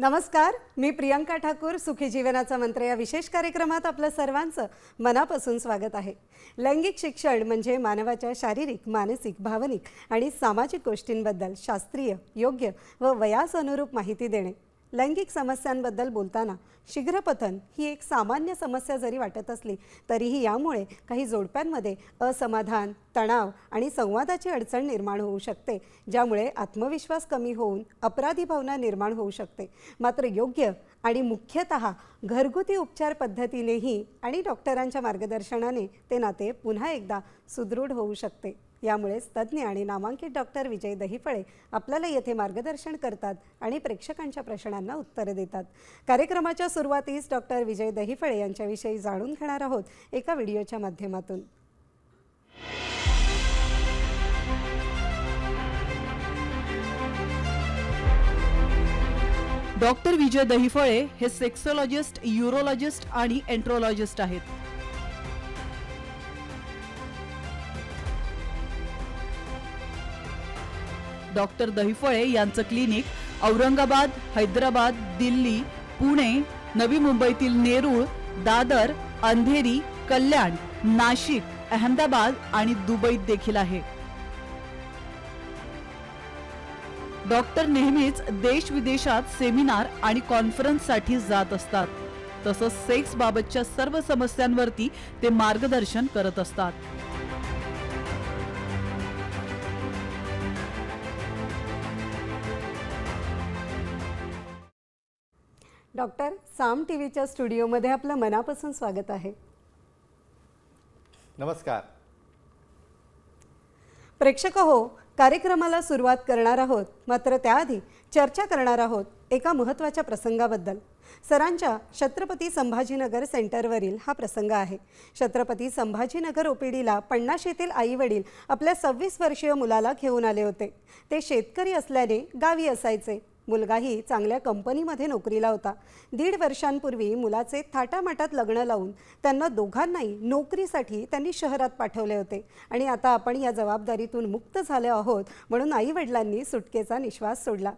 नमस्कार मी प्रियंका ठाकूर सुखी जीवनाचा मंत्र या विशेष कार्यक्रमात आपलं सर्वांचं मनापासून स्वागत आहे. लैंगिक शिक्षण म्हणजे मानवाच्या शारीरिक मानसिक भावनिक आणि सामाजिक गोष्टींबद्दल शास्त्रीय योग्य व वयास अनुरूप माहिती देणे. लैंगिक समस्यांबद्दल बोलताना शीघ्रपतन ही एक सामान्य समस्या जरी वाटत असली तरीही यामुळे काही जोडप्यांमध्ये असमाधान तणाव आणि संवादाची अडचण निर्माण होऊ शकते ज्यामुळे आत्मविश्वास कमी होऊन अपराधी भावना निर्माण होऊ शकते. मात्र योग्य आणि मुख्यतः घरगुती उपचार पद्धतीनेही आणि डॉक्टरांच्या मार्गदर्शनाने ते नाते पुन्हा एकदा सुदृढ होऊ शकते. यामुळेच तज्ज्ञ आणि नामांकित डॉक्टर विजय दहिफळे आपल्याला येथे मार्गदर्शन करतात आणि प्रेक्षकांच्या प्रश्नांना उत्तरं देतात. कार्यक्रमाच्या सुरुवातीस डॉक्टर विजय दहिफळे यांच्याविषयी जाणून घेणार आहोत एका व्हिडिओच्या माध्यमातून. डॉक्टर विजय दहिफळे हे सेक्सोलॉजिस्ट युरोलॉजिस्ट आणि एंट्रोलॉजिस्ट आहेत. डॉक्टर दहिफळे यांचं क्लिनिक औरंगाबाद हैदराबाद दिल्ली पुणे नवी मुंबईतील नेरूळ दादर अंधेरी कल्याण नाशिक अहमदाबाद आणि दुबईत देखील आहे. डॉक्टर नेहमीच देश विदेशात सेमिनार आणि कॉन्फरन्ससाठी जात असतात. तसंच सेक्स बाबतच्या सर्व समस्यांवरती ते मार्गदर्शन करत असतात. डॉक्टर साम टी व्हीच्या स्टुडिओमध्ये आपलं मनापासून स्वागत आहे. नमस्कार. प्रेक्षक हो कार्यक्रमाला सुरुवात करणार आहोत. मात्र त्याआधी चर्चा करणार आहोत एका महत्त्वाच्या प्रसंगाबद्दल. सरांच्या छत्रपती संभाजीनगर सेंटरवरील हा प्रसंग आहे. छत्रपती संभाजीनगर ओपीडीला पन्नास येथील आई वडील आपल्या सव्वीस वर्षीय मुलाला घेऊन आले होते. ते शेतकरी असल्याने गावी असायचे. मुलगाही चांगल्या कंपनीमध्ये नोकरीला होता. दीड वर्षांपूर्वी मुलाचे थाटामाटात लग्न लावून त्यांना दोघांनाही नोकरीसाठी त्यांनी शहरात पाठवले होते. आणि आता आपण या जबाबदारीतून मुक्त झाले आहोत म्हणून आईवडिलांनी सुटकेचा निश्वास सोडला.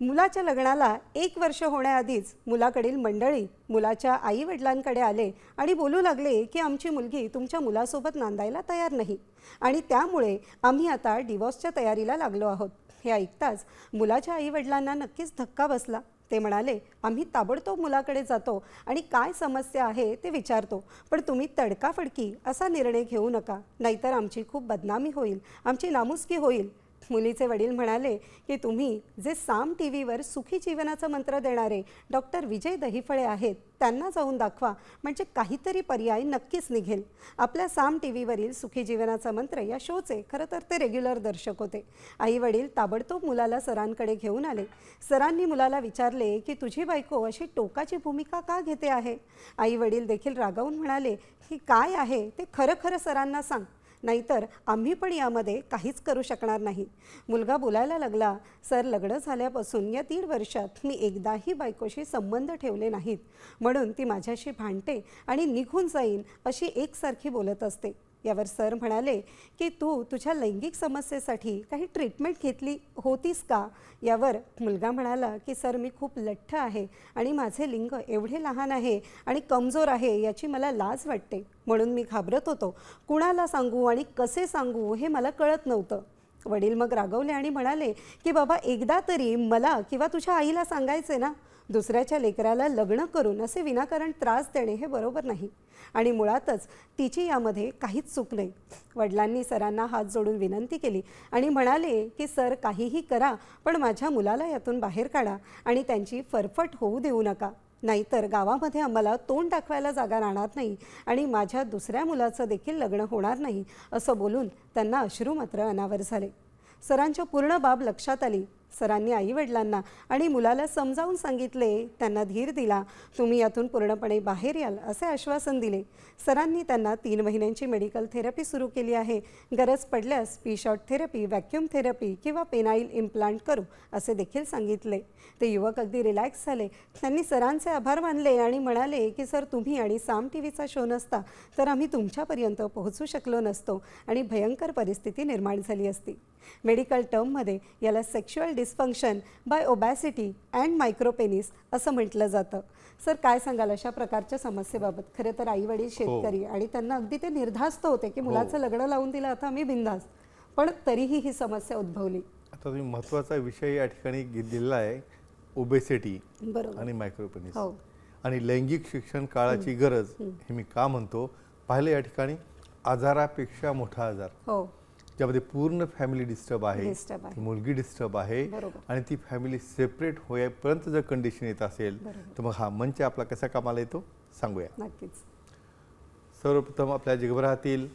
मुलाच्या लग्नाला एक वर्ष होण्याआधीच मुलाकडील मंडळी मुलाच्या आईवडिलांकडे आले आणि बोलू लागले की आमची मुलगी तुमच्या मुलासोबत नांदायला तयार नाही. आणि त्यामुळे आम्ही आता डिवॉर्सच्या तयारीला लागलो आहोत. हे ऐकताच मुलाच्या आईवडिलांना नक्कीच धक्का बसला. ते म्हणाले आम्ही ताबडतोब मुलाकडे जातो आणि काय समस्या आहे ते विचारतो. पण तुम्ही तडकाफडकी असा निर्णय घेऊ नका. नाहीतर आमची खूप बदनामी होईल. आमची नामुसकी होईल. मुलीचे वडील म्हणाले की तुम्ही जे साम टी व्हीवर सुखी जीवनाचा मंत्र देणारे डॉक्टर विजय दहिफळे आहेत त्यांना जाऊन दाखवा म्हणजे काहीतरी पर्याय नक्कीच निघेल. आपल्या साम टी व्हीवरील सुखी जीवनाचा मंत्र या शोचे खरं तर ते रेग्युलर दर्शक होते. आई वडील ताबडतोब मुलाला सरांकडे घेऊन आले. सरांनी मुलाला विचारले की तुझी बायको अशी टोकाची भूमिका का घेते आहे? आई वडील देखील रागावून म्हणाले की काय आहे? ते खरं खरं सरांना सांग. नाहीतर आम्ही पण यामध्ये काहीच करू शकणार नाही. मुलगा बोलायला लागला सर लग्न झाल्यापासून या दीड वर्षात मी एकदाही बायकोशी संबंध ठेवले नाहीत. म्हणून ती माझ्याशी भांडते आणि निघून जाईन अशी एकसारखी बोलत असते. यावर सर म्हणाले की तू तुझ्या लैंगिक समस्येसाठी काही ट्रीटमेंट घेतली होतीस का? यावर मुलगा म्हणाला की सर मी खूप लठ्ठ आहे आणि माझे लिंग एवढे लहान आहे आणि कमजोर आहे याची मला लाज वाटते. म्हणून मी घाबरत होतो. कुणाला सांगू आणि कसे सांगू हे मला कळत नव्हतं. वडील मग रागवले आणि म्हणाले की बाबा एकदा तरी मला किंवा तुझ्या आईला सांगायचे ना? दुसऱ्याच्या लेकराला लग्न करून असे विनाकारण त्रास देणे हे बरोबर नाही. आणि मुळातच तिची यामध्ये काहीच चूक नाही. वडिलांनी सरांना हात जोडून विनंती केली आणि म्हणाले की सर काहीही करा पण माझ्या मुलाला यातून बाहेर काढा आणि त्यांची फरफट होऊ देऊ नका. नाहीतर गावामध्ये आम्हाला तोंड दाखवायला जागा राहणार नाही आणि माझ्या दुसऱ्या मुलाचं देखील लग्न होणार नाही असं बोलून त्यांना अश्रू मात्र अनावर झाले. सरांच्या पूर्ण बाब लक्षात आली. सरांनी आईवडिलांना आणि मुलाला समजावून सांगितले त्यांना धीर दिला. तुम्ही यातून पूर्णपणे बाहेर याल असे आश्वासन दिले. सरांनी त्यांना तीन महिन्यांची मेडिकल थेरपी सुरू केली आहे. गरज पडल्यास P shot therapy vacuum therapy किंवा पेनाईल इम्प्लांट करू असे देखील सांगितले. ते युवक अगदी रिलॅक्स झाले. त्यांनी सरांचे आभार मानले आणि म्हणाले की सर तुम्ही आणि साम टी व्हीचा शो नसता तर आम्ही तुमच्यापर्यंत पोहोचू शकलो नसतो आणि भयंकर परिस्थिती निर्माण झाली असती. मेडिकल टर्ममध्ये याला sexual dysfunction by obesity and micropenis असं म्हटलं जातं. सर काय सांगाल अशा प्रकारच्या समस्येबाबत? खरं तर आई वडील शेतकरी आणि त्यांना अगदी ते निर्धास्त होते की मुलाचं लग्न लावून दिलं आता आम्ही बिंदास पण तरीही ही समस्या उद्भवली. आता तुम्ही महत्त्वाचा विषय या ठिकाणी दिलेला आहे ओबेसिटी बरोबर. आणि मायक्रोपेनिस हो. आणि लैंगिक शिक्षण काळाची गरज हे मी का म्हणतो? पाहिलं या ठिकाणी आजारापेक्षा मोठा आजार. हो. ज्यामध्ये पूर्ण फॅमिली डिस्टर्ब आहे मुलगी डिस्टर्ब आहे. आणि ती फॅमिली सेपरेट होईपर्यंत जर कंडिशन येत असेल तर मग हा मंच आपला कसा कामाला येतो? सांगूया. नक्कीच. सर्वप्रथम आपल्या जगभरातील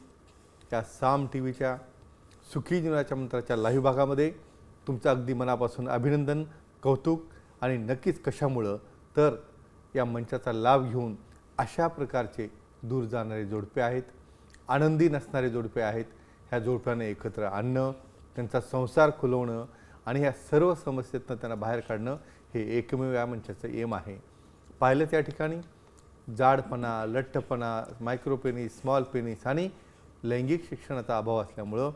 या साम टी व्हीच्या सुखी जीवनाच्या मंत्राच्या लाईव्ह भागामध्ये तुमचं अगदी मनापासून अभिनंदन कौतुक आणि नक्कीच कशामुळं तर या मंचाचा लाभ घेऊन अशा प्रकारचे दूर जाणारे जोडपे आहेत आनंदी नसणारे जोडपे आहेत ह्या जोडप्याने एकत्र आणणं त्यांचा संसार खुलवणं आणि ह्या सर्व समस्येतनं त्यांना बाहेर काढणं हे एकमेव या मंचाचं एम आहे. पाहिलं त्या ठिकाणी? जाडपणा लठ्ठपणा मायक्रोपेनिस स्मॉल पेनिस आणि लैंगिक शिक्षणाचा अभाव असल्यामुळं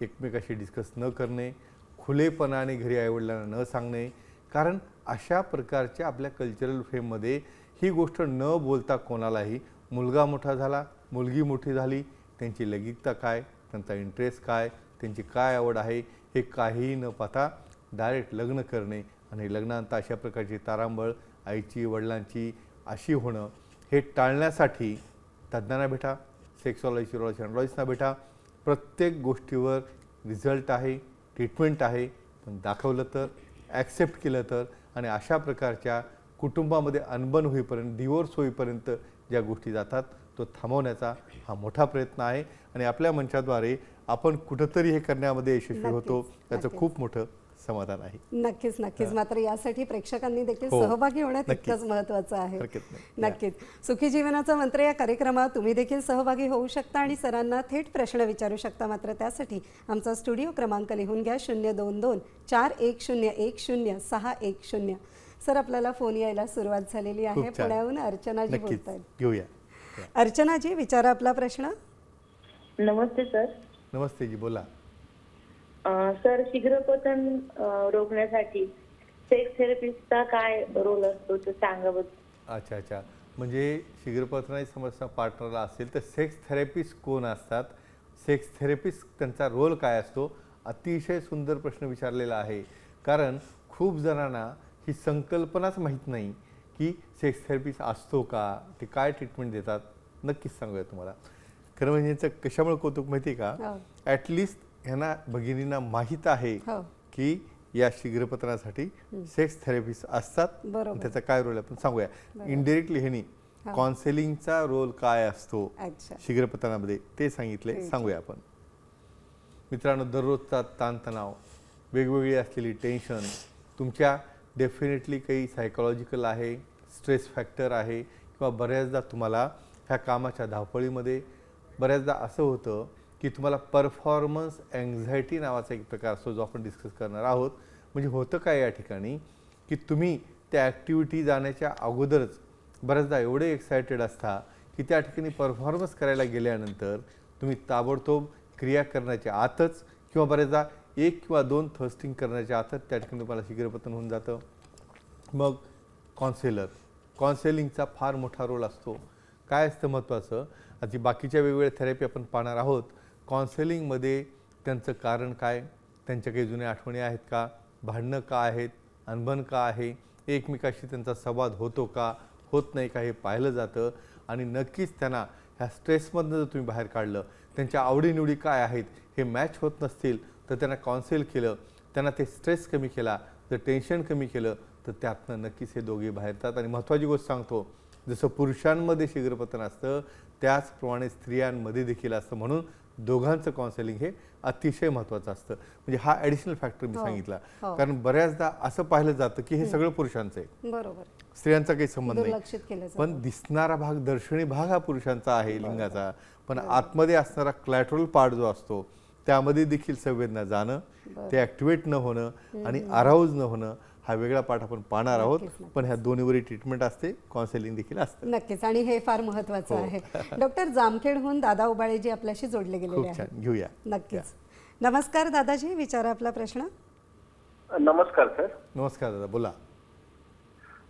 एकमेकाशी डिस्कस न करणे खुलेपणाने घरी आईवडिलांना न सांगणे कारण अशा प्रकारच्या आपल्या कल्चरल फ्रेममध्ये ही गोष्ट न बोलता कोणालाही मुलगा मोठा झाला मुलगी मोठी झाली त्यांची लैंगिकता काय त्यांचा इंटरेस्ट काय त्यांची काय आवड आहे हे काहीही न पाहता डायरेक्ट लग्न करणे आणि लग्नानंतर अशा प्रकारची तारांबळ आईची वडिलांची अशी होणं हे टाळण्यासाठी तज्ज्ञांना भेटा सेक्सॉलॉजी शिरोलॉजी अँड्रॉलॉजिस्टना भेटा. प्रत्येक गोष्टीवर रिझल्ट आहे ट्रीटमेंट आहे पण दाखवलं तर ॲक्सेप्ट केलं तर आणि अशा प्रकारच्या कुटुंबामध्ये अनबन होईपर्यंत डिवोर्स होईपर्यंत ज्या गोष्टी जातात तो थांबवण्याचा हा मोठा प्रयत्न आहे आणि आपल्या मंचाद्वारे आपण कुठंतरी हे करण्यामध्ये यशस्वी होतो त्याचं. खूप मोठं समाधान आहे. नक्कीच नक्कीच. मात्र यासाठी प्रेक्षकांनी देखील हो. सहभागी होणं. तितकंच महत्वाचं आहे. नक्कीच. सुखी जीवनाचा मंत्र या कार्यक्रमात तुम्ही देखील सहभागी होऊ शकता आणि सरांना थेट प्रश्न विचारू शकता. मात्र त्यासाठी आमचा स्टुडिओ क्रमांक लिहून घ्या शून्य दोन दोन चार एक शून्य एक शून्य सहा एक शून्य. सर आपल्याला फोन यायला सुरुवात झालेली आहे. पुण्याहून अर्चनाजी बोलतायत. घेऊया. अर्चनाजी विचारा आपला प्रश्न. नमस्ते सर. नमस्ते जी बोला. अं, सर शीघ्रपतन अं, रोखण्यासाठी सेक्स थेरपिस्टचा काय रोल असतो ते सांगा बरं. अच्छा अच्छा. म्हणजे शीघ्रपतनाची समस्या पार्टनरला असेल तर सेक्स थेरपिस्ट कोण असतात? सेक्स थेरपिस्ट त्यांचा रोल काय असतो? अतिशय सुंदर प्रश्न विचारलेला आहे. कारण खूप जणांना ही संकल्पनाच माहीत नाही. की सेक्स थेरपिस्ट असतो का? ते काय ट्रीटमेंट देतात? नक्कीच सांगूया तुम्हाला. खरं म्हणजे यांचं कशामुळे कौतुक माहिती आहे हो. का ॲटलिस्ट ह्यांना भगिनींना माहीत आहे हो. की या शीघ्रपतनासाठी सेक्स थेरपिस्ट असतात. त्याचा काय रोल आहे आपण सांगूया. इनडिरेक्टली ह्यांनी हा. काउन्सिलिंगचा रोल काय असतो? शीघ्रपतनामध्ये ते सांगितले. सांगूया आपण. मित्रांनो दररोजचा ताणतणाव वेगवेगळी असलेली टेन्शन तुमच्या डेफिनेटली काही सायकोलॉजिकल आहे स्ट्रेस फॅक्टर आहे किंवा बऱ्याचदा तुम्हाला ह्या कामाच्या धावपळीमध्ये बऱ्याचदा असं होतं की तुम्हाला परफॉर्मन्स अँझायटी नावाचा एक प्रकार असतो जो आपण डिस्कस करणार आहोत. म्हणजे होतं काय या ठिकाणी की तुम्ही त्या ॲक्टिव्हिटी जाण्याच्या अगोदरच बऱ्याचदा एवढे एक्सायटेड असता की त्या ठिकाणी परफॉर्मन्स करायला गेल्यानंतर तुम्ही ताबडतोब क्रिया करण्याच्या आतच किंवा बऱ्याचदा एक किंवा दोन थर्स्टिंग करण्याच्या आतच त्या ठिकाणी तुम्हाला शीघ्रपतन होऊन जातं. मग कॉन्सेलर कॉन्सेलिंगचा फार मोठा रोल असतो. काय असतं महत्त्वाचं आधी बाकीच्या वेगवेगळ्या थेरपी आपण पाहणार आहोत कॉन्सेलिंगमध्ये त्यांचं कारण काय? त्यांच्या काही जुन्या आठवणी आहेत का? भांडणं का आहेत? अनबन का आहे? एकमेकाशी त्यांचा संवाद होतो का? होत नाही का? हे पाहिलं जातं. आणि नक्कीच त्यांना ह्या स्ट्रेसमधनं जर तुम्ही बाहेर काढलं त्यांच्या आवडीनिवडी काय आहेत? हे मॅच होत नसतील तर त्यांना कॉन्सेल केलं. त्यांना ते स्ट्रेस कमी केला जर टेन्शन कमी केलं तर त्यातनं नक्कीच हे दोघे बाहेर येतात. आणि महत्त्वाची गोष्ट सांगतो जसं पुरुषांमध्ये शीघ्रपतन असतं त्याचप्रमाणे स्त्रियांमध्ये देखील असतं. म्हणून दोघांचं काउन्सिलिंग हे अतिशय महत्त्वाचं असतं. म्हणजे हा ॲडिशनल फॅक्टर मी हो, सांगितला. हो. कारण बऱ्याचदा असं पाहिलं जातं की हे सगळं पुरुषांचं आहे. बरोबर. स्त्रियांचा काही संबंध नाही. पण दिसणारा भाग दर्शनी भाग हा पुरुषांचा आहे लिंगाचा. पण आतमध्ये असणारा क्लॅटरल पार्ट जो असतो त्यामध्ये देखील संवेदना जाणं ते ऍक्टिव्हेट न होणं आणि अराऊज न होणं हा वेगळा पाठ आपण पाहणार आहोत. पण ह्या दोन्हीवरही ट्रीटमेंट असते काउन्सिलिंग देखील असतं. नक्कीच आणि हे फार महत्वाचं हो. आहे. डॉक्टर जामखेडहून दादा उबाळे जी आपल्याशी जोडले गेलेले खूप आहेत. छान. घेऊया. नक्कीच. नमस्कार दादाजी विचारा आपला प्रश्न. नमस्कार सर. नमस्कार दादा बोला.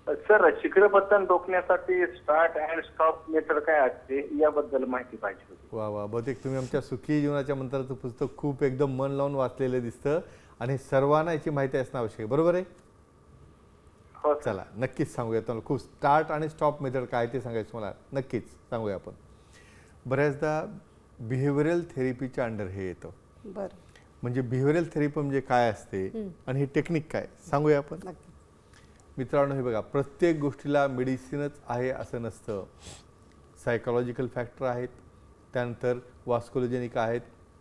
सर शीघ्रपतन रोखण्यासाठी स्टार्ट अँड स्टॉप मेथड काय असते याबद्दल माहिती पाहिजे होती. वा वा. बहुतेक तुम्ही आमच्या सुखी जीवनाच्या मंत्राचं पुस्तक खूप एकदम मन लावून वाचलेलं दिसतं. आणि सर्वांना याची माहिती असणं आवश्यक आहे. बरोबर आहे? हो सर. चला नक्कीच सांगूया. तुम्हाला खूप स्टार्ट आणि स्टॉप मेथड काय ते सांगायचं मला नक्कीच सांगूया आपण. बऱ्याचदा बिहेवियरल थेरपीच्या अंडर हे येतं. बरं. म्हणजे बिहेवियरल थेरपी म्हणजे काय असते आणि हे टेक्निक काय सांगूया आपण. नक्की मित्रांनो हे बघा प्रत्येक गोष्टीला मेडिसिनच आहे असं नसतं. सायकोलॉजिकल फॅक्टर आहेत त्यानंतर वास्कोलोजेनिक आहेत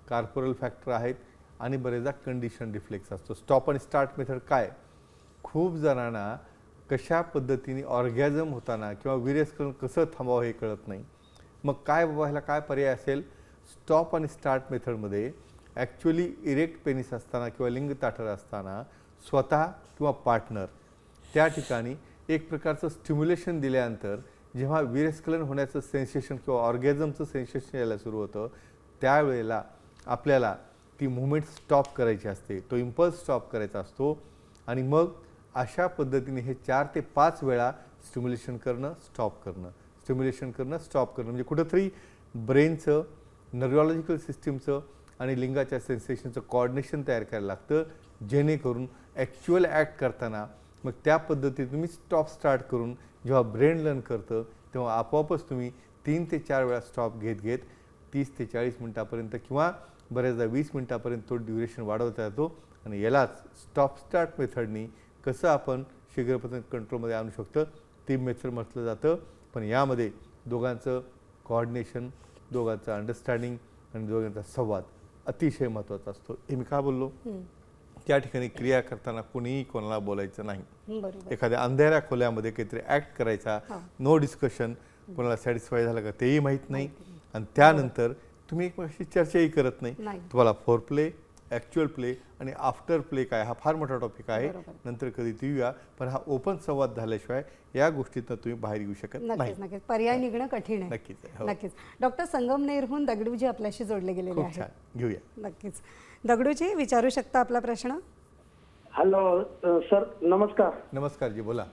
कार्पोरल फॅक्टर आहेत आणि बरेचदा कंडिशन रिफ्लेक्स असतो. स्टॉप आणि स्टार्ट मेथड काय? खूप जणांना कशा पद्धतीने ऑर्गॅझम होताना किंवा विरेस्करण कसं थांबावं हे कळत नाही. मग काय बाबा ह्याला काय पर्याय असेल? स्टॉप आणि स्टार्ट मेथडमध्ये ॲक्च्युली इरेक्ट पेनिस असताना किंवा लिंग ताठर असताना स्वतः किंवा पार्टनर त्या ठिकाणी एक प्रकारचं स्टिम्युलेशन दिल्यानंतर जेव्हा वीरस्खलन होण्याचं सेन्सेशन किंवा ऑर्गॅझमचं सेन्सेशन यायला सुरू होतं त्यावेळेला आपल्याला ती मुवमेंट स्टॉप करायची असते. तो इम्पल्स स्टॉप करायचा असतो आणि मग अशा पद्धतीने हे चार ते पाच वेळा स्टिम्युलेशन करणं स्टॉप करणं. स्टिम्युलेशन करणं स्टॉप करणं. म्हणजे कुठंतरी ब्रेनचं नर्वॉलॉजिकल सिस्टीमचं आणि लिंगाच्या सेन्सेशनचं कॉर्डिनेशन तयार करायला लागतं. जेणेकरून ॲक्च्युअल ॲक्ट करताना मग त्या पद्धतीने तुम्ही स्टॉप स्टार्ट करून जेव्हा ब्रेन लर्न करतं तेव्हा आपोआपच तुम्ही तीन ते चार वेळा स्टॉप घेत घेत तीस ते चाळीस मिनटापर्यंत किंवा बऱ्याचदा वीस मिनटापर्यंत तो ड्युरेशन वाढवता येतो आणि यालाच स्टॉप स्टार्ट मेथडनी कसं आपण शीघ्रपतन कंट्रोलमध्ये आणू शकतं ती मेथड म्हटलं जातं. पण यामध्ये दोघांचं कॉर्डिनेशन दोघांचं अंडरस्टँडिंग आणि दोघांचा संवाद अतिशय महत्त्वाचा असतो. हे मी का बोललो? त्या ठिकाणी क्रिया करताना कुणीही कोणाला बोलायचं नाही. एखाद्या अंधेऱ्या खोल्यामध्ये काहीतरी ॲक्ट करायचा. नो डिस्कशन कोणाला सॅटिस्फाय झालं का तेही माहीत नाही. आणि त्यानंतर तुम्ही एकमेकाशी चर्चाही करत नाही. तुम्हाला फोर प्ले ॲक्च्युअल प्ले आणि आफ्टर प्ले काय हा फार मोठा टॉपिक आहे. नंतर कधी ती येऊया पण हा ओपन संवाद झाल्याशिवाय या गोष्टीतनं तुम्ही बाहेर येऊ शकत नाही. नक्कीच. नक्कीच पर्याय निघणं कठीण आहे. नक्कीच हो. नक्कीच. डॉक्टर संगमनेरहून दगडूजी आपल्याशी जोडले गेलेले आहेत. घेऊया. नक्कीच. दगडूजी विचारू शकता आपला प्रश्न? हॅलो सर नमस्कार. नमस्कार जी बोला.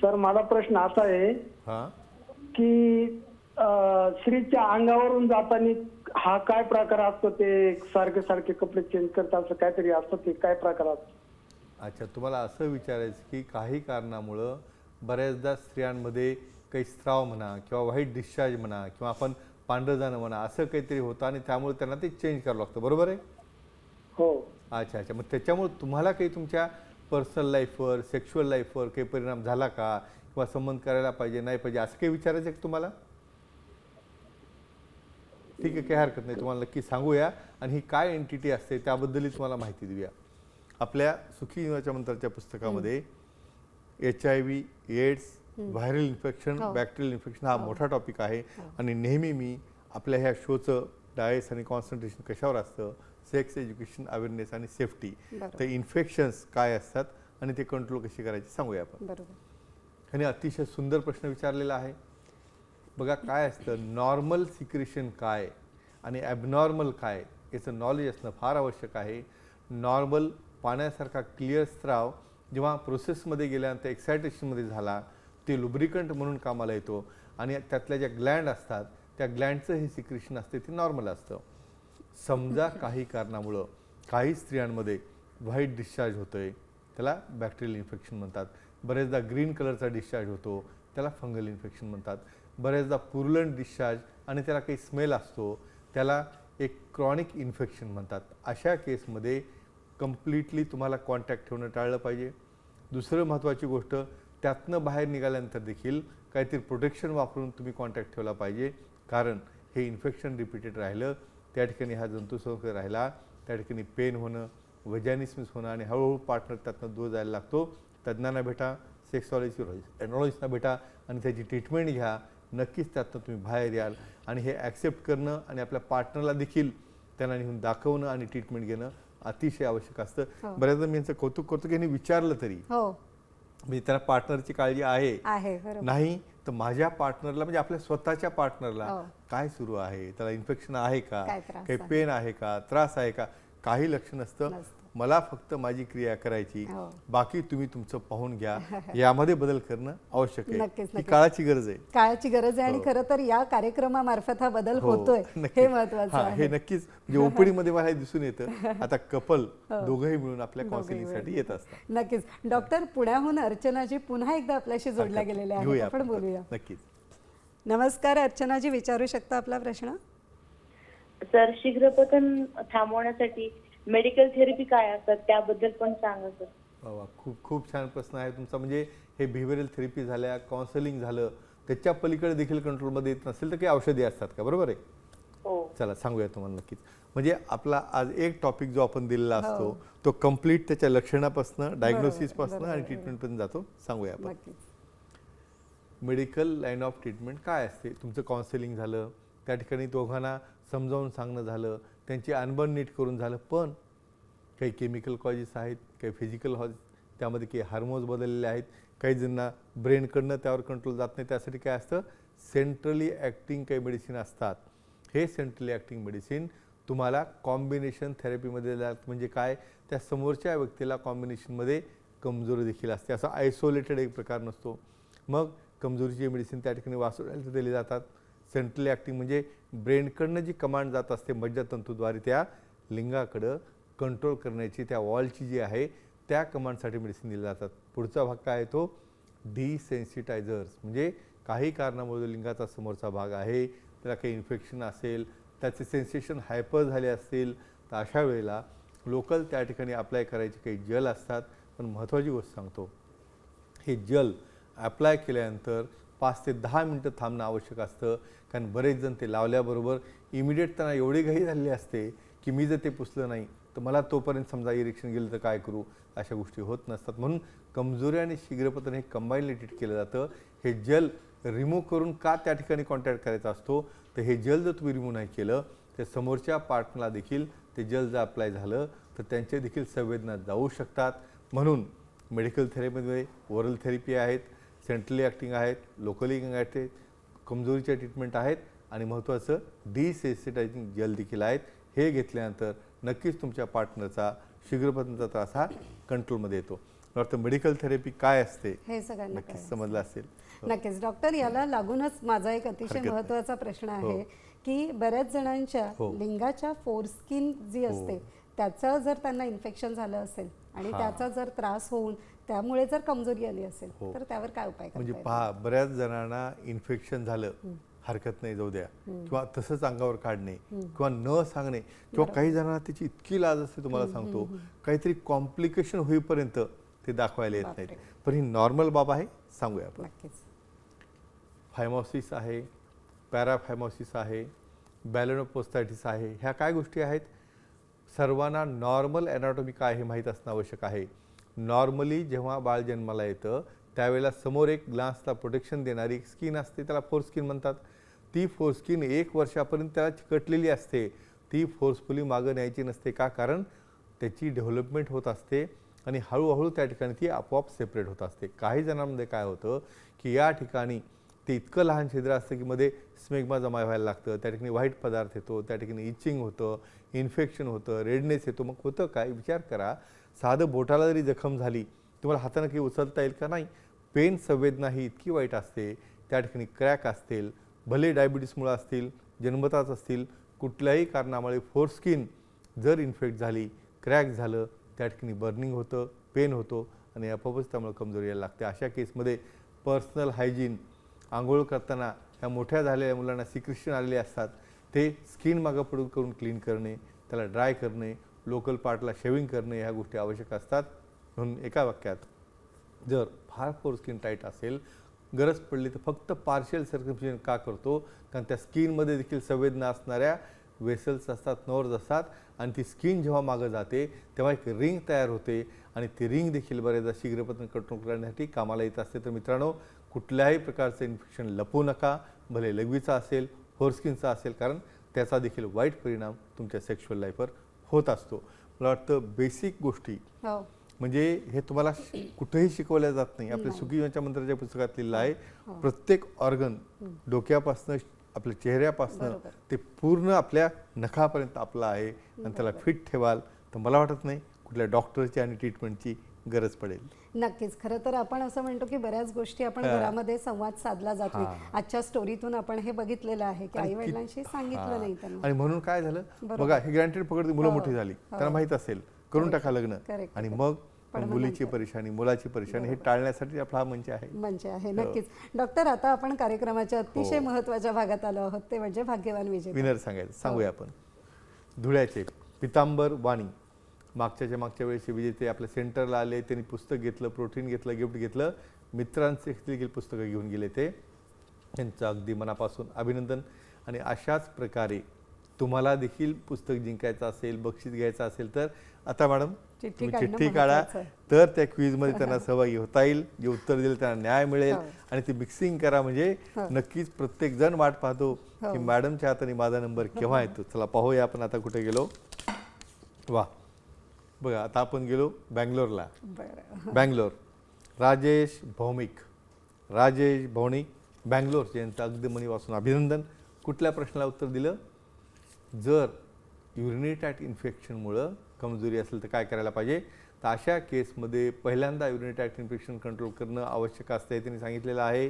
सर माझा प्रश्न असा आहे हां. की स्त्रीच्या अंगावरून जाताना हा काय प्रकार असतो? ते सारखे सारखे कपडे चेंज करतात असं काहीतरी असतं? ते काय प्रकार असतो? अच्छा तुम्हाला असं विचारायचं की काही कारणामुळं बऱ्याचदा स्त्रियांमध्ये काही स्त्राव म्हणा किंवा व्हाईट डिस्चार्ज म्हणा किंवा आपण पांढरं जाणं म्हणा असं काहीतरी होतं आणि त्यामुळे त्यांना ते चेंज करावं लागतं. बरोबर आहे? हो. अच्छा अच्छा. मग त्याच्यामुळे तुम्हाला काही तुमच्या पर्सनल लाईफवर सेक्शुअल लाईफवर काही परिणाम झाला का? किंवा संबंध करायला पाहिजे नाही पाहिजे असं काही विचारायचं आहे का तुम्हाला? ठीक आहे काही हरकत नाही. तुम्हाला नक्की सांगूया. आणि ही काय एंटिटी असते त्याबद्दलही तुम्हाला माहिती देऊया. आपल्या सुखी जीवनाच्या मंत्राच्या पुस्तकामध्ये H I V AIDS viral infection हो. बॅक्टेरियल इन्फेक्शन हा मोठा टॉपिक आहे. आणि नेहमी मी आपल्या ह्या शोचं डायस आणि कॉन्सन्ट्रेशन कशावर असतं? सेक्स एज्युकेशन अवेअरनेस आणि सेफ्टी. तर इन्फेक्शन्स काय असतात आणि ते कंट्रोल कशी करायची सांगूया आपण. ह्याने अतिशय सुंदर प्रश्न विचारलेला आहे. बघा काय असतं नॉर्मल सिक्रेशन काय आणि ॲबनॉर्मल काय याचं नॉलेज असणं फार आवश्यक आहे. नॉर्मल पाण्यासारखा क्लिअर स्त्राव जेव्हा प्रोसेसमध्ये गेल्यानंतर एक्सायटेशनमध्ये झाला ते लुब्रिकंट म्हणून कामाला येतो आणि त्यातल्या ज्या ग्लँड असतात त्या ग्लँडचं हे सिक्रेशन असते ते नॉर्मल असतं. समजा काही कारणामुळं काही स्त्रियांमध्ये व्हाईट डिस्चार्ज होतोय त्याला बॅक्टेरियल इन्फेक्शन म्हणतात. बरेचदा ग्रीन कलरचा डिस्चार्ज होतो त्याला फंगल इन्फेक्शन म्हणतात. बऱ्याचदा पुरलन डिस्चार्ज आणि त्याला काही स्मेल असतो त्याला एक क्रॉनिक इन्फेक्शन म्हणतात. अशा केसमध्ये कम्प्लिटली तुम्हाला कॉन्टॅक्ट ठेवणं टाळलं पाहिजे. दुसरं महत्त्वाची गोष्ट त्यातनं बाहेर निघाल्यानंतर देखील काहीतरी प्रोटेक्शन वापरून तुम्ही कॉन्टॅक्ट ठेवला पाहिजे. कारण हे इन्फेक्शन रिपीटेड राहिलं त्या ठिकाणी हा जंतुसंसर्ग राहिला त्या ठिकाणी पेन होणं वजॅनिसमिस होणं आणि हळूहळू पार्टनर त्यातनं दूर जायला लागतो. तज्ज्ञांना भेटा सेक्सॉलॉजी एनॉलॉजिस्टना भेटा आणि त्याची ट्रीटमेंट घ्या. नक्कीच त्यातनं तुम्ही बाहेर याल. आणि हे ॲक्सेप्ट करणं आणि आपल्या पार्टनरला देखील त्यांना नेऊन दाखवणं आणि ट्रीटमेंट घेणं अतिशय आवश्यक असतं. हो. बऱ्याचदा मी यांचं कौतुक करतो की यांनी विचारलं तरी. हो. म्हणजे त्यांना पार्टनरची काळजी आहे. नाही तर माझ्या पार्टनरला म्हणजे आपल्या स्वतःच्या पार्टनरला हो. काय सुरू आहे? त्याला इन्फेक्शन आहे का? काही? पेन आहे का? त्रास आहे का? काही लक्ष नसतं नसतं. मला फक्त माझी क्रिया करायची. हो. बाकी तुम्ही तुमचं पाहून घ्या. यामध्ये बदल करणं आवश्यक आहे. नक्कीच, ही नक्कीच. काळाची गरज आहे. काळाची गरज आहे आणि हो. खरं तर या कार्यक्रमामार्फत हा बदल हो, होतोय. नक्कीच. हे महत्वाचं हा, आहे. हे नक्कीच. म्हणजे ओपीडी मध्ये मला हे दिसून येतं. आता कपल दोघंही मिळून आपल्या दोघंही काउन्सिलिंगसाठी. येत असतात. नक्कीच. डॉक्टर पुण्याहून अर्चनाजी पुन्हा एकदा आपल्याशी जोडल्या गेलेल्या आहेत. घेऊया आपण आपण. बोलूया. नक्कीच. नमस्कार अर्चनाजी. विचारू शकता आपला प्रश्न? सर शीघ्रपतन थांबवण्यासाठी मेडिकल थेरपी काय असतात त्याबद्दल पण सांगा सर. वा. खूप खूप छान प्रश्न आहे तुमचा. म्हणजे हे बिहेवियरल थेरपी झाल्या काउन्सिलिंग झालं त्याच्या पलीकडे देखील कंट्रोलमध्ये येत नसेल तर काही औषधी असतात का? बरोबर आहे? हो. चला सांगूया तुम्हाला नक्कीच. म्हणजे आपला आज एक टॉपिक जो आपण दिलेला हो. असतो तो कंप्लीट त्याच्या लक्षणापासून डायग्नोसिसपासून बरोबर, आणि बरोबर. ट्रीटमेंट पर्यंत जातो. सांगूया आपण. नक्कीच. मेडिकल लाईन ऑफ ट्रीटमेंट काय असते? तुमचं काउन्सिलिंग झालं त्या ठिकाणी दोघांना समजावून सांगणं झालं त्यांची अनबन नीट करून झालं. पण काही केमिकल कॉजेस आहेत काही फिजिकल हॉज त्यामध्ये काही हार्मोन्स बदललेले आहेत. काही जणांना ब्रेनकडनं त्यावर कंट्रोल जात नाही. त्यासाठी काय असतं? सेंट्रली ॲक्टिंग काही मेडिसिन असतात. हे सेंट्रली ॲक्टिंग मेडिसिन तुम्हाला कॉम्बिनेशन थेरपीमध्ये जात म्हणजे काय? त्या समोरच्या व्यक्तीला कॉम्बिनेशनमध्ये कमजोरी देखील असते. असा आयसोलेटेड एक प्रकार नसतो. मग कमजोरीची मेडिसिन त्या ठिकाणी वाचवण्याला दिली जातात. सेंट्रली ॲक्टिंग म्हणजे ब्रेनकडनं जी कमांड जात असते मज्जातंतूद्वारे त्या लिंगाकडं कंट्रोल करण्याची त्या वॉलची जी आहे त्या कमांडसाठी मेडिसिन दिली जातात. पुढचा भाग काय आहे तो? डिसेन्सिटायझर्स म्हणजे काही कारणामुळे जो लिंगाचा समोरचा भाग आहे त्याला काही इन्फेक्शन असेल त्याचे सेन्सेशन हायपर झाले असतील तर अशा वेळेला लोकल त्या ठिकाणी अप्लाय करायचे काही जल असतात. पण महत्त्वाची गोष्ट सांगतो हे जल अप्लाय केल्यानंतर पाच ते दहा मिनटं थांबणं आवश्यक असतं. कारण बरेच जण ते लावल्याबरोबर इमिडिएट त्यांना एवढी घाई झालेली असते की मी जर ते पुसलं नाही तर मला तोपर्यंत समजा इरेक्शन गेलं तर काय करू? अशा गोष्टी होत नसतात. म्हणून कमजोरी आणि शीघ्रपतन हे कंबाईनली ट्रीट केलं जातं. हे जल रिमूव्ह करून का त्या ठिकाणी कॉन्टॅक्ट करायचा असतो? तर हे जल जर तुम्ही रिमूव्ह नाही केलं तर समोरच्या पार्टनरला देखील ते जल जर अप्लाय झालं तर त्यांचे देखील संवेदना जाऊ शकतात. म्हणून मेडिकल थेरपीमध्ये ओरल थेरपी आहेत. सेंट्रली ॲक्टिंग आहेत लोकली आहेत कमजोरीच्या ट्रीटमेंट आहेत आणि महत्त्वाचं डिसेन्सिटायझिंग जल देखील आहेत हे घेतल्यानंतर नक्कीच तुमच्या पार्टनरचा शीघ्रपतनचा त्रास हा कंट्रोलमध्ये येतो वाटतं मेडिकल थेरपी काय असते हे सगळ्यांना नक्कीच. समजलं असेल हो. नक्कीच डॉक्टर याला लागूनच माझा एक अतिशय. महत्त्वाचा प्रश्न आहे हो. की बऱ्याच जणांच्या हो. लिंगाच्या फोरस्किन जी असते त्याचं जर त्यांना इन्फेक्शन झालं असेल आणि. त्याचा जर त्रास होऊन त्यामुळे जर कमजोरी आली असेल हो. तर त्यावर काय उपाय म्हणजे करता पहा बऱ्याच जणांना इन्फेक्शन झालं हरकत नाही जाऊ द्या. किंवा तसंच अंगावर काढणे किंवा न सांगणे किंवा काही जणांना त्याची इतकी लाज असते तुम्हाला सांगतो. काहीतरी कॉम्प्लिकेशन होईपर्यंत ते दाखवायला येत. नाहीत. पण ही नॉर्मल बाब आहे सांगूया आपण. नक्कीच. फायमॉसिस आहे पॅराफायमॉसिस आहे बॅलोनोपोस्टायटिस आहे ह्या काय गोष्टी आहेत? सर्वांना नॉर्मल ॲनाटॉमी काय हे माहीत असणं आवश्यक आहे. नॉर्मली जेव्हा बाळ जन्माला येतं त्यावेळेला समोर एक ग्लासला प्रोटेक्शन देणारी स्किन असते त्याला फोर स्किन म्हणतात. ती फोर स्किन एक वर्षापर्यंत त्याला चिकटलेली असते. ती फोर्सफुली मागं न्यायची नसते. का? कारण त्याची डेव्हलपमेंट होत असते आणि हळूहळू त्या ठिकाणी ती आपोआप सेपरेट होत असते. काही जणांमध्ये काय होतं की या ठिकाणी ते इतकं लहान छिद्र असतं की मध्ये स्मेग्मा जमा व्हायला लागतं. त्या ठिकाणी व्हाईट पदार्थ येतो त्या ठिकाणी इचिंग होतं इन्फेक्शन होतं रेडनेस येतो. मग होतं काय? विचार करा. साधं बोटाला जरी जखम झाली तुम्हाला हातानं काही उचलता येईल का नाही? पेन संवेदना ही इतकी वाईट असते त्या ठिकाणी क्रॅक असतील भले डायबिटीसमुळे असतील जन्मताच असतील कुठल्याही कारणामुळे फोरस्किन जर इन्फेक्ट झाली क्रॅक झालं त्या ठिकाणी बर्निंग होतं पेन होतो आणि आपोआपच त्यामुळे कमजोरी यायला लागते. अशा केसमध्ये पर्सनल हायजीन आंघोळ करताना ह्या मोठ्या झालेल्या मुलांना सिक्रिशन आलेले असतात ते स्किन मागं पडून करून क्लीन करणे त्याला ड्राय करणे लोकल पार्टला शेविंग करणे ह्या गोष्टी आवश्यक असतात. म्हणून एका वाक्यात जर फार फोर स्किन टाईट असेल गरज पडली तर फक्त पार्शियल सर्कम्सिजन का करतो? कारण त्या स्किनमध्ये देखील संवेदना असणाऱ्या वेसल्स असतात नर्व्ज असतात. आणि ती स्किन जेव्हा मागं जाते तेव्हा एक रिंग तयार होते. आणि ती रिंग देखील बऱ्याचदा शीघ्रपतन कंट्रोल करण्यासाठी कामाला येत असते. तर मित्रांनो कुठल्याही प्रकारचं इन्फेक्शन लपवू नका. भले लघवीचा असेल फोरस्किनचा असेल कारण त्याचा देखील वाईट परिणाम तुमच्या सेक्शुअल लाईफवर होत असतो. मला वाटतं बेसिक गोष्टी. हो. म्हणजे हे तुम्हाला कुठेही शिकवल्या जात नाही. आपल्या सुखी जीवनाच्या मंत्राच्या पुस्तकात लिहिलं आहे प्रत्येक ऑर्गन डोक्यापासनं आपल्या चेहऱ्यापासनं. ते पूर्ण आपल्या नखापर्यंत आपलं आहे. आणि त्याला फिट ठेवाल. तर मला वाटत नाही कुठल्या डॉक्टरची आणि ट्रीटमेंटची गरज पडेल नक्कीच खरं तर आपण असं म्हणतो की बऱ्याच गोष्टी आपण. घरामध्ये संवाद साधला जात. आजच्या स्टोरीतून आपण हे बघितलेलं आहे की आई वडिलांशी सांगितलं. नाही त्यांना आणि म्हणून काय झालं. बघा हे ग्रँटेड पकडते मुलं हो, मोठी झाली हो. त्यांना माहीत असेल करून. टाका लग्न आणि. मग मुलीची. परेशानी मुलाची परेशानी हे टाळण्यासाठी आपला हा मंच आहे म्हणजे आहे हो. नक्कीच डॉक्टर आता आपण कार्यक्रमाच्या अतिशय महत्त्वाच्या भागात आलो आहोत ते म्हणजे भाग्यवान विजय विनर सांगायचं. सांगूया आपण धुळ्याचे पितांबर वाणी मागच्याच्या मागच्या वेळेचे विजेते आपल्या सेंटरला आले त्यांनी पुस्तक घेतलं प्रोटीन घेतलं गिफ्ट घेतलं. मित्रांचे देखील पुस्तकं घेऊन गेले ते. त्यांचं अगदी मनापासून अभिनंदन. आणि अशाच प्रकारे तुम्हाला देखील पुस्तक जिंकायचं असेल बक्षीस घ्यायचं असेल तर आता मॅडम चिठ्ठी तुम्ही काढणं चिठ्ठी काढा. तर त्या क्वीजमध्ये त्यांना सहभागी होता येईल. जे उत्तर दिलं त्यांना न्याय मिळेल. हो. आणि ती मिक्सिंग करा म्हणजे हो. नक्कीच प्रत्येक जण वाट पाहतो हो. की मॅडमच्या हाताने माझा नंबर केव्हा येतो. चला पाहूया आपण आता कुठे गेलो. वा. बघा आता आपण गेलो बँगलोरला. बरं. बँगलोर. राजेश भौमिक. राजेश भौमिक बँगलोर. यांचं अगदी मनीपासून अभिनंदन. कुठल्या प्रश्नाला उत्तर दिलं? जर युरिनरी ट्रॅक्ट इन्फेक्शनमुळं कमजोरी असेल तर काय करायला पाहिजे? तर अशा केसमध्ये पहिल्यांदा युरिनरी ट्रॅक्ट इन्फेक्शन कंट्रोल करणं आवश्यक असतं हे त्यांनी सांगितलेलं आहे.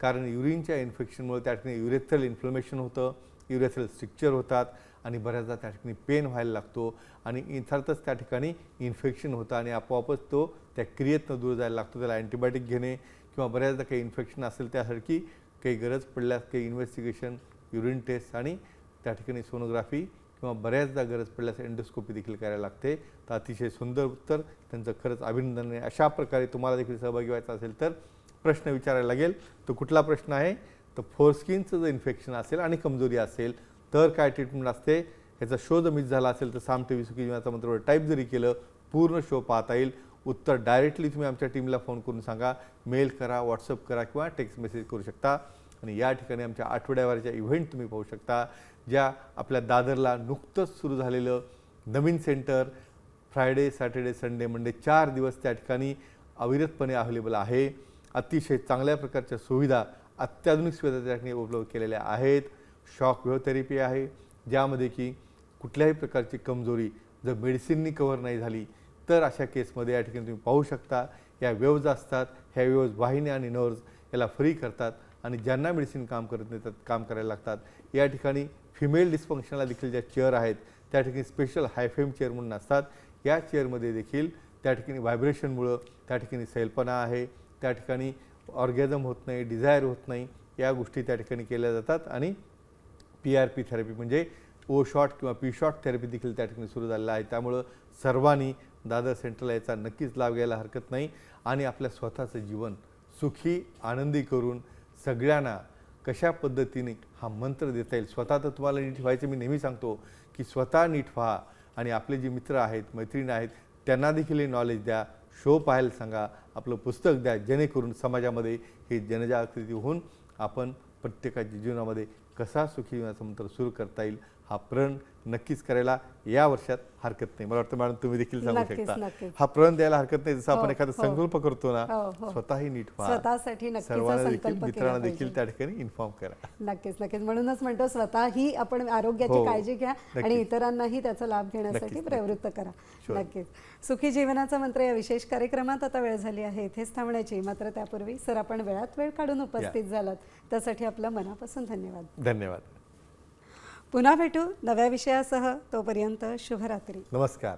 कारण युरिनच्या इन्फेक्शनमुळे त्या ठिकाणी युरेथ्रल इन्फ्लमेशन होतं युरेथ्रल स्ट्रिक्चर होतात. आणि बऱ्याचदा त्या ठिकाणी पेन व्हायला लागतो आणि अर्थातच त्या ठिकाणी इन्फेक्शन होतं आणि आपोआपच तो त्या क्रियेतनं दूर जायला लागतो. त्याला अँटीबायोटिक घेणे किंवा बऱ्याचदा काही इन्फेक्शन असेल त्यासाठी काही गरज पडल्यास काही इन्व्हेस्टिगेशन युरिन टेस्ट आणि त्या ठिकाणी सोनोग्राफी किंवा बऱ्याचदा गरज पडल्यास एंडोस्कोपी देखील करायला लागते. तर अतिशय सुंदर उत्तर. त्यांचं खरंच अभिनंदन आहे. अशा प्रकारे तुम्हाला देखील सहभागी व्हायचं असेल तर प्रश्न विचारायला लागेल. तो कुठला प्रश्न आहे? तर फोरस्किनचं जर इन्फेक्शन असेल आणि कमजोरी असेल तर काय ट्रीटमेंट असते? ह्याचा शोध मिस झाला असेल तर साम टी व्ही सुखी जीवनाचा मंत्रवर टाईप जरी केलं पूर्ण शो पाहता येईल. उत्तर डायरेक्टली तुम्ही आमच्या टीमला फोन करून सांगा. मेल करा व्हॉट्सअप करा किंवा टेक्स्ट मेसेज करू शकता. आणि या ठिकाणी आमच्या आठवड्यावरच्या इव्हेंट तुम्ही पाहू शकता ज्या आपल्या दादरला नुकतंच सुरू झालेलं नवीन centre Friday Saturday Sunday Monday चार दिवस त्या ठिकाणी अविरतपणे अव्हेलेबल आहे. अतिशय चांगल्या प्रकारच्या सुविधा अत्याधुनिक सुविधा त्या ठिकाणी उपलब्ध केलेल्या आहेत. शॉक वेव्ह थेरपी आहे. ज्यामध्ये की कुठल्याही प्रकारची कमजोरी जर मेडिसिननी कव्हर नाही झाली तर अशा केसमध्ये या ठिकाणी तुम्ही पाहू शकता या वेव्ज असतात ह्या वेव्ज वाहिनी आणि नर्व्ज याला फ्री करतात आणि ज्यांना मेडिसिन काम करत नाही त्यात काम करायला लागतात. या ठिकाणी फिमेल डिस्फंक्शनला देखील ज्या चेअर आहेत त्या ठिकाणी स्पेशल हायफेम चेअर म्हणून असतात या चेअरमध्ये देखील त्या ठिकाणी व्हायब्रेशनमुळं त्या ठिकाणी सैलपणा आहे त्या ठिकाणी ऑर्गॅझम होत नाही डिझायर होत नाही या गोष्टी त्या ठिकाणी केल्या जातात आणि पी आर पी थेरपी म्हणजे ओ शॉट किंवा पी शॉट थेरपी देखील त्या ठिकाणी सुरू झालेला आहे. त्यामुळं सर्वांनी दादर सेंटरला याचा नक्कीच लाभ घ्यायला हरकत नाही आणि आपल्या स्वतःचं जीवन सुखी आनंदी करून सगळ्यांना कशा पद्धतीने हा मंत्र देता येईल? स्वतः तर तुम्हाला नीट व्हायचं मी नेहमी सांगतो की स्वतः नीट व्हा आणि आपले जे मित्र आहेत मैत्रिणी आहेत त्यांना देखील हे नॉलेज द्या शो पाहायला सांगा आपलं पुस्तक द्या जेणेकरून समाजामध्ये ही जनजागृती होऊन आपण प्रत्येकाच्या जीवनामध्ये कसा सुखी जीवनाचा मंत्र सुरू करता येईल हा प्रण नक्कीच करायला या वर्षात हरकत नाही. मला वाटतं मॅडम तुम्ही देखील सांगू शकता. हा प्रण द्यायला हरकत नाही. जसं आपण हो, एखादा हो. संकल्प करतो ना हो. स्वतःही नीट व्हा. स्वतःसाठी सर्वांना देखील मित्रांना. देखील त्या ठिकाणी इन्फॉर्म करा. नक्कीच नक्कीच. म्हणूनच म्हणतो स्वतःही आपण आरोग्याची काळजी घ्या आणि. इतरांनाही त्याचा लाभ घेण्यासाठी प्रवृत्त करा. नक्कीच. सुखी जीवनाचा मंत्र या विशेष कार्यक्रमात आता वेळ झाली आहे. इथेच थांबण्याची. मात्र त्यापूर्वी सर आपण वेळात वेळ काढून उपस्थित झालात. त्यासाठी आपलं मनापासून धन्यवाद. धन्यवाद. पुन्हा भेटू नव्या विषयासह तोपर्यंत शुभरात्री. नमस्कार.